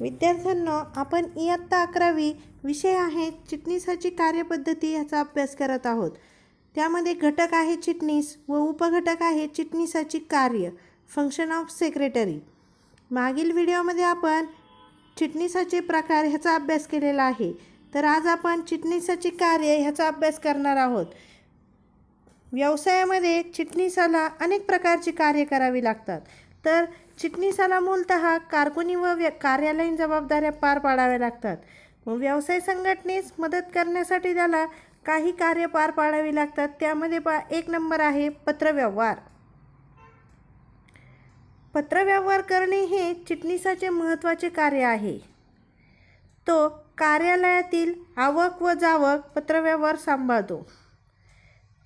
विद्यार्थ्यांनो आपण इयत्ता अकरावी विषय आहे चिटणीसाची कार्यपद्धती ह्याचा अभ्यास करत आहोत. त्यामध्ये घटक आहे चिटणीस व उपघटक आहे चिटणीसाची कार्य फंक्शन ऑफ सेक्रेटरी मागील व्हिडिओमध्ये आपण चिटणीसाचे प्रकार ह्याचा अभ्यास केलेला आहे. तर आज आपण चिटणीसाची कार्य ह्याचा अभ्यास करणार आहोत. व्यवसायामध्ये चिटणीसाला अनेक प्रकारची कार्य करावी लागतात. तर चिटणीसाला मूलतः कारकुनी व व्य कार्यालयीन जबाबदाऱ्या पार पाडाव्या लागतात. व व्यवसाय संघटनेस मदत करण्यासाठी त्याला काही कार्य पार पाडावी लागतात. त्यामध्ये पा एक नंबर आहे पत्रव्यवहार. पत्रव्यवहार करणे हे चिटणीसाचे महत्त्वाचे कार्य आहे. तो कार्यालयातील आवक व जावक पत्रव्यवहार सांभाळतो.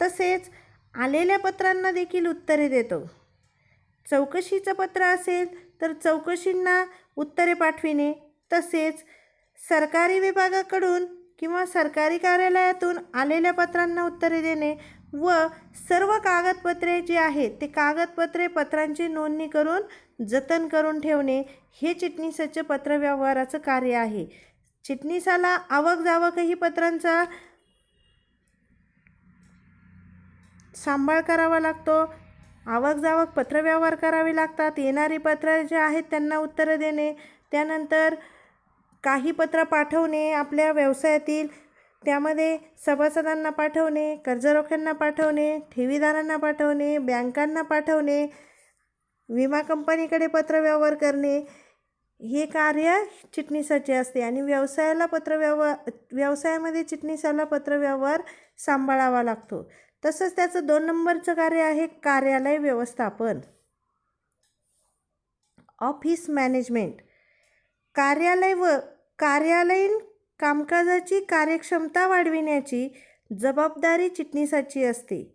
तसेच आलेल्या पत्रांना देखील उत्तरे देतो. चौकशीचं पत्र असेल तर चौकशींना उत्तरे पाठविणे. तसेच सरकारी विभागाकडून किंवा सरकारी कार्यालयातून आलेल्या पत्रांना उत्तरे देणे व सर्व कागदपत्रे जी आहेत ते कागदपत्रे पत्रांची नोंदणी करून जतन करून ठेवणे हे चिटणीसाचे पत्रव्यवहाराचं कार्य आहे. चिटणीसाला आवक जावकही पत्रांचा सांभाळ करावा लागतो. आवक जावक पत्रव्यवहार करावे लागतात. येणारी पत्र जे आहेत त्यांना उत्तरं देणे त्यानंतर काही पत्र पाठवणे आपल्या व्यवसायातील त्यामध्ये सभासदांना पाठवणे कर्जरोख्यांना पाठवणे ठेवीदारांना पाठवणे बँकांना पाठवणे विमा कंपनीकडे पत्रव्यवहार करणे हे कार्य चिटणीसाचे असते. आणि व्यवसायाला पत्रव्यवहार व्यवसायामध्ये चिटणीसाला पत्रव्यवहार सांभाळावा लागतो. तसंच त्याचं दोन नंबरचं कार्य आहे कार्यालय व्यवस्थापन. Office management. कार्यालय व कार्यालयीन कामकाजाची कार्यक्षमता वाढविण्याची जबाबदारी चिटणीसाची असते.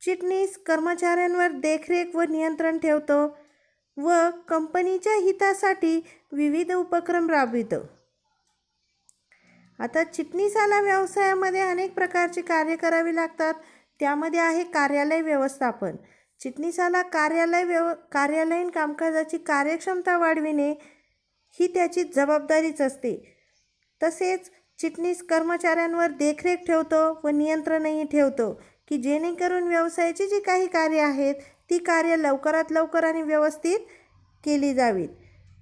चिटणीस कर्मचाऱ्यांवर देखरेख व नियंत्रण ठेवतो व कंपनीच्या हितासाठी विविध उपक्रम राबवितो. आता चिटणीसाला व्यवसायामध्ये अनेक प्रकारची कार्य करावी लागतात. त्यामध्ये आहे कार्यालय व्यवस्थापन. चिटणीसाला कार्यालय व्यव कार्यालयीन कामकाजाची कार्यक्षमता वाढविणे ही त्याची जबाबदारीच असते. तसेच चिटणीस कर्मचाऱ्यांवर देखरेख ठेवतो व नियंत्रणही ठेवतो की जेणेकरून व्यवसायाची जी काही कार्य आहेत ती कार्य लवकरात लवकर आणि व्यवस्थित केली जावीत.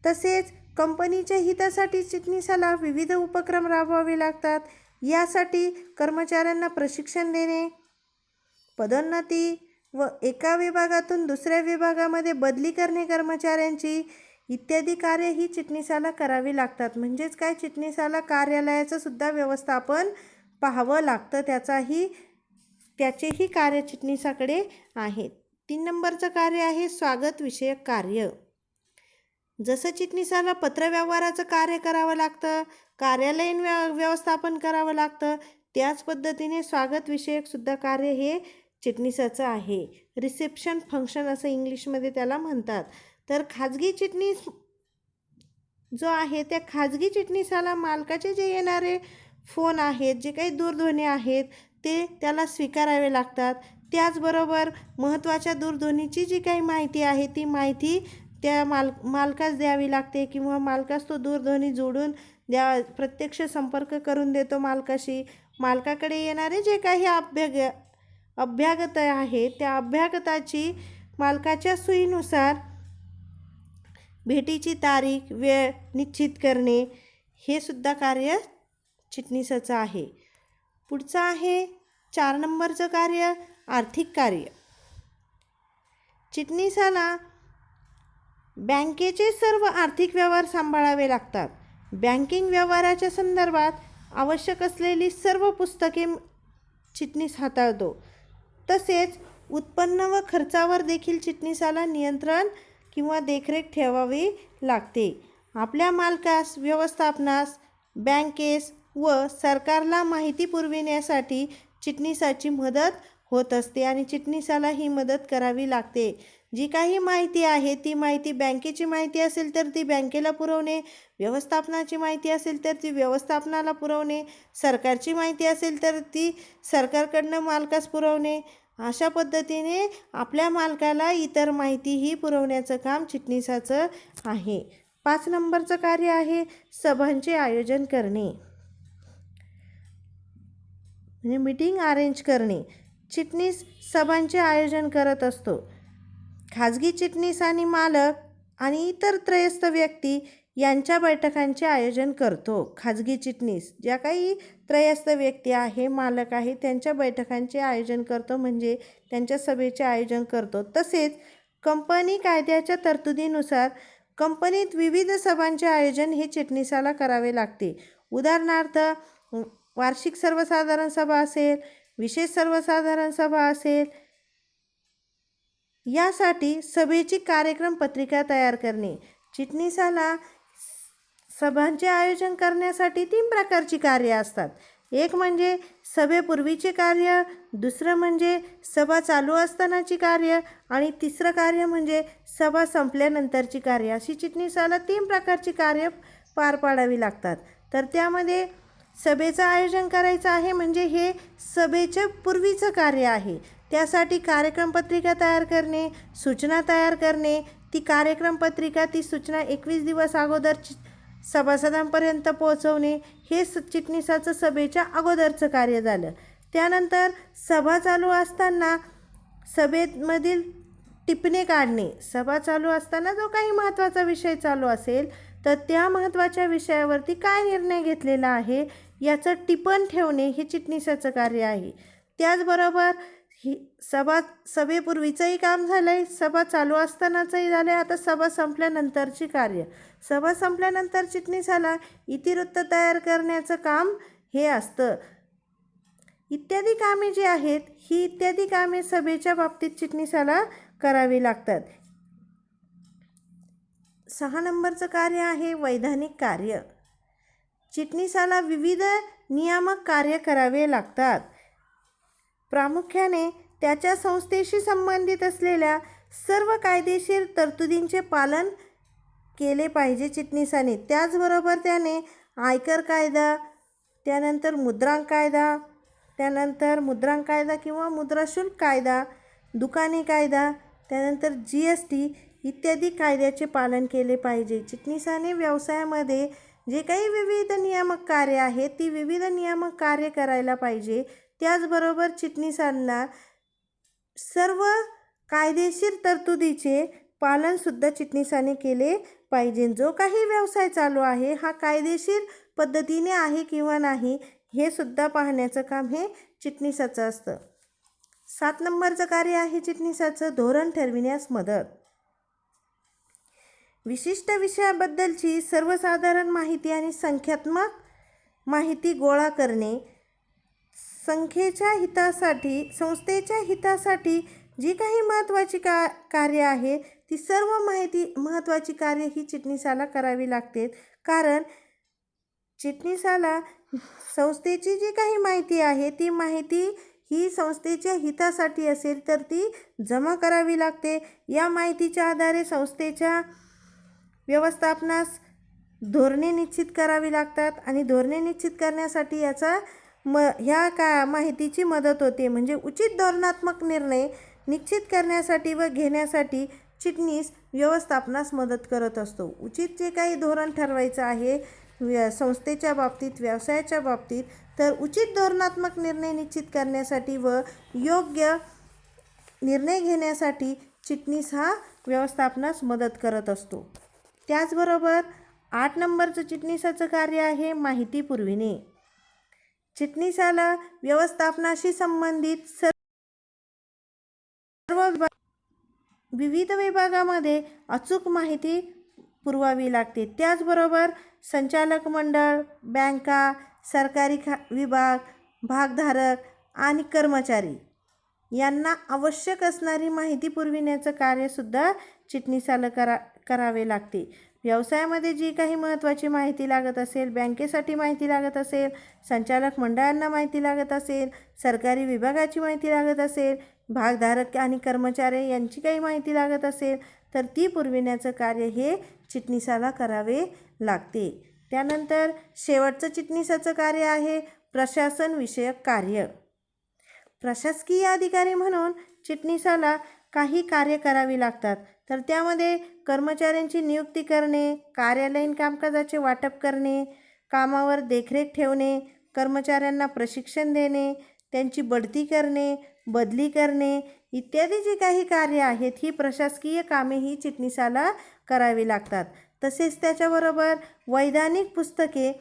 तसेच कंपनीच्या हितासाठी चिटणीसाला विविध उपक्रम राबवावे लागतात. यासाठी कर्मचाऱ्यांना प्रशिक्षण देणे पदोन्नती व एका विभागातून दुसऱ्या विभागामध्ये बदली करणे कर्मचाऱ्यांची इत्यादी कार्य ही चिटणीसाला करावी लागतात. म्हणजेच काय? चिटणीसाला कार्यालयाचं सुद्धा व्यवस्थापन पाहावं लागतं. त्याचाही त्याचेही कार्य चिटणीसाकडे आहेत तीन नंबरचं कार्य आहे स्वागत विषयक कार्य. जसं चिटणीसाला पत्रव्यवहाराचं कार्य करावं लागतं कार्यालयीन व्य व्यवस्थापन करावं लागतं त्याच पद्धतीने स्वागत विषयक सुद्धा कार्य हे चिटणीसाचं आहे. रिसेप्शन फंक्शन असं इंग्लिशमध्ये त्याला म्हणतात. तर खाजगी चिटणीस जो आहे त्या खाजगी चिटणीसाला मालकाचे जे येणारे फोन आहेत जे काही दूरध्वनी आहेत ते त्याला स्वीकारावे लागतात. त्याचबरोबर महत्त्वाच्या दूरध्वनीची जी काही माहिती आहे ती माहिती त्या माल मालकास द्यावी लागते किंवा मालकास तो दूरध्वनी जोडून द्या प्रत्यक्ष संपर्क करून देतो मालकाशी. मालकाकडे येणारे जे काही अभ्यग अभ्यागत आहे. त्या अभ्यागताची मालकाच्या सोयीनुसार भेटीची तारीख वेळ निश्चित करणे हे सुद्धा कार्य चिटणीसाचं आहे. पुढचं आहे चार नंबरचं कार्य आर्थिक कार्य. चिटणीसाला बँकेचे सर्व आर्थिक व्यवहार सांभाळावे लागतात. बँकिंग व्यवहाराच्या संदर्भात आवश्यक असलेली सर्व पुस्तके चिटणीस हाताळतो. तसेच उत्पन्न व खर्चावर देखील चिटणीसाला नियंत्रण किंवा देखरेख ठेवावी लागते. आपल्या मालकास व्यवस्थापनास बँकेस व सरकारला माहिती पुरविण्यासाठी चिटणीसाची मदत होत असते आणि चिटणीसाला ही मदत करावी लागते. जी काही माहिती आहे ती माहिती बँकेची माहिती असेल तर ती बँकेला पुरवणे व्यवस्थापनाची माहिती असेल तर ती व्यवस्थापनाला पुरवणे सरकारची माहिती असेल तर ती सरकारकडनं मालकास पुरवणे. अशा पद्धतीने आपल्या मालकाला इतर माहितीही पुरवण्याचं काम चिटणीसाचं आहे. पाच नंबरचं कार्य आहे सभांचे आयोजन करणे. म्हणजे मीटिंग अरेंज करणे. चिटणीस सभांचे आयोजन करत असतो. खाजगी चिटणीस आणि मालक आणि इतर त्रयस्थ व्यक्ती यांच्या बैठकांचे आयोजन करतो. खाजगी चिटणीस ज्या काही त्रयस्थ व्यक्ती आहे मालक आहे त्यांच्या बैठकांचे आयोजन करतो म्हणजे त्यांच्या सभेचे आयोजन करतो. तसेच कंपनी कायद्याच्या तरतुदीनुसार कंपनीत विविध सभांचे आयोजन हे चिटणीसाला करावे लागते. उदाहरणार्थ वार्षिक सर्वसाधारण सभा असेल विशेष सर्वसाधारण सभा असेल यासाठी सभेची कार्यक्रम पत्रिका तयार करणे चिटणीसाला सभांचे आयोजन करण्यासाठी तीन प्रकारची कार्य असतात. एक म्हणजे सभेपूर्वीचे कार्य दुसरं म्हणजे सभा चालू असतानाची कार्य आणि तिसरं कार्य म्हणजे सभा संपल्यानंतरची कार्य. अशी चिटणीसाला तीन प्रकारची कार्य पार पाडावी लागतात. तर त्यामध्ये सभेचं आयोजन करायचं आहे म्हणजे हे सभेच्या पूर्वीचं कार्य आहे. त्यासाठी कार्यक्रम पत्रिका तयार करणे सूचना तयार करणे. ती कार्यक्रम पत्रिका ती सूचना एकवीस दिवस अगोदर चि सभासदांपर्यंत पोहोचवणे. हे स चिटणीसाचं सभेच्या अगोदरचं कार्य झालं. त्यानंतर सभा चालू असताना सभेमधील टिपणे काढणे. सभा चालू असताना जो काही महत्त्वाचा विषय चालू असेल तर त्या महत्त्वाच्या विषयावरती काय निर्णय घेतलेला आहे याचं टिपण ठेवणे हे चिटणीसाचं कार्य आहे. त्याचबरोबर ही सभा सभेपूर्वीचंही काम झालं आहे सभा चालू असतानाचंही झालं आहे आता सभा संपल्यानंतरची कार्य. सभा संपल्यानंतर चिटणीसाला इतिवृत्त तयार करण्याचं काम हे असतं. इत्यादी कामे जी आहेत ही इत्यादी कामे सभेच्या बाबतीत चिटणीसाला करावी लागतात. सहा नंबरचं कार्य आहे वैधानिक कार्य. चिटणीसाला विविध नियामक कार्य करावे लागतात. प्रामुख्याने त्याच्या संस्थेशी संबंधित असलेल्या सर्व कायदेशीर तरतुदींचे पालन केले पाहिजे चिटणीसाने. त्याचबरोबर त्याने आयकर कायदा त्यानंतर मुद्रांक कायदा त्यानंतर मुद्रांक कायदा किंवा मुद्राशुल्क कायदा दुकाने कायदा त्यानंतर जी एस टी इत्यादी कायद्याचे पालन केले पाहिजे. चिटणीसाने व्यवसायामध्ये जे काही विविध नियामक कार्य आहेत ती विविध नियामक कार्य करायला पाहिजे. त्याचबरोबर चिटणीसांना सर्व कायदेशीर तरतुदीचे पालनसुद्धा चिटणीसाने केले पाहिजे. जो काही व्यवसाय चालू आहे हा कायदेशीर पद्धतीने आहे किंवा नाही हे सुद्धा पाहण्याचं काम हे चिटणीसाचं असतं. सात नंबरचं कार्य आहे चिटणीसाचं धोरण ठरविण्यास मदत. विशिष्ट विषयाबद्दलची सर्वसाधारण माहिती आणि संख्यात्मक माहिती गोळा करणे संख्येच्या हितासाठी संस्थेच्या हितासाठी जी काही महत्त्वाची का कार्य आहे ती सर्व माहिती महत्त्वाची कार्य ही चिटणीसाला करावी लागते. कारण चिटणीसाला संस्थेची जी काही माहिती आहे ती माहिती ही संस्थेच्या हितासाठी असेल तर ती जमा करावी लागते. या माहितीच्या आधारे संस्थेच्या व्यवस्थापनास धोरणे निश्चित करावी लागतात आणि धोरणे निश्चित करण्यासाठी याचा म ह्या का माहितीची मदत होते? म्हणजे उचित धोरणात्मक निर्णय निश्चित करण्यासाठी व घेण्यासाठी चिटणीस व्यवस्थापनास मदत करत असतो. उचित जे काही धोरण ठरवायचं आहे व्य संस्थेच्या बाबतीत व्यवसायाच्या बाबतीत तर उचित धोरणात्मक निर्णय निश्चित करण्यासाठी व योग्य निर्णय घेण्यासाठी चिटणीस हा व्यवस्थापनास मदत करत असतो. त्याचबरोबर आठ नंबरचं चिटणीसाचं कार्य आहे माहिती पुरविणे चिटणीसाला व्यवस्थापनाशी संबंधित सर्व विविध विभागामध्ये अचूक माहिती पुरवावी लागते. त्याचबरोबर संचालक मंडळ बँका सरकारी खा विभाग भागधारक आणि कर्मचारी यांना आवश्यक असणारी माहिती पुरविण्याचं कार्यसुद्धा चिटणीसाला करा करावे लागते. व्यवसायामध्ये जी काही महत्त्वाची माहिती लागत असेल बँकेसाठी माहिती लागत असेल संचालक मंडळांना माहिती लागत असेल सरकारी विभागाची माहिती लागत असेल भागधारक आणि कर्मचारी यांची काही माहिती लागत असेल तर ती पुरविण्याचं कार्य हे चिटणीसाला करावे लागते. त्यानंतर शेवटचं चिटणीसाचं कार्य आहे प्रशासनविषयक कार्य. प्रशासकीय अधिकारी म्हणून चिटणीसाला काही कार्य करावी लागतात. तर त्यामध्ये कर्मचाऱ्यांची नियुक्ती करणे कार्यालयीन कामकाजाचे वाटप करणे कामावर देखरेख ठेवणे कर्मचाऱ्यांना प्रशिक्षण देणे त्यांची बढती करणे बदली करणे इत्यादी जी काही कार्य आहेत ही प्रशासकीय कामे ही चिटणीसाला करावी लागतात. तसेच त्याच्याबरोबर वैधानिक पुस्तके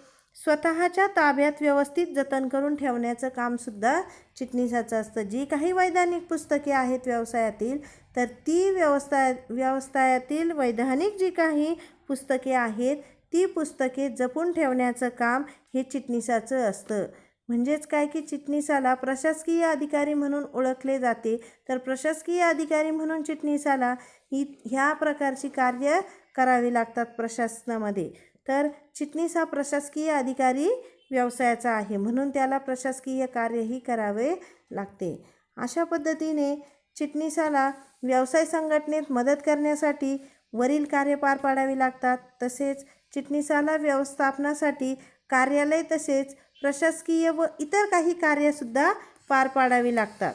स्वतःच्या ताब्यात व्यवस्थित जतन करून ठेवण्याचं कामसुद्धा चिटणीसाचं असतं. जी काही वैधानिक पुस्तके आहेत व्यवसायातील तर ती व्यवसाय व्यवसायातील वैधानिक जी काही पुस्तके आहेत ती पुस्तके जपून ठेवण्याचं काम हे चिटणीसाचं असतं. म्हणजेच काय की चिटणीसाला प्रशासकीय अधिकारी म्हणून ओळखले जाते. तर प्रशासकीय अधिकारी म्हणून चिटणीसाला ही ह्या प्रकारची कार्य करावी लागतात प्रशासनामध्ये. तर चिटणीस हा प्रशासकीय अधिकारी व्यवसायाचा आहे. म्हणून त्याला प्रशासकीय कार्यही करावे लागते. अशा पद्धतीने चिटणीसाला व्यवसाय संघटनेत मदत करण्यासाठी वरील कार्य पार पाडावी लागतात. तसेच चिटणीसाला व्यवस्थापनासाठी कार्यालय तसेच प्रशासकीय व इतर काही कार्यसुद्धा पार पाडावी लागतात.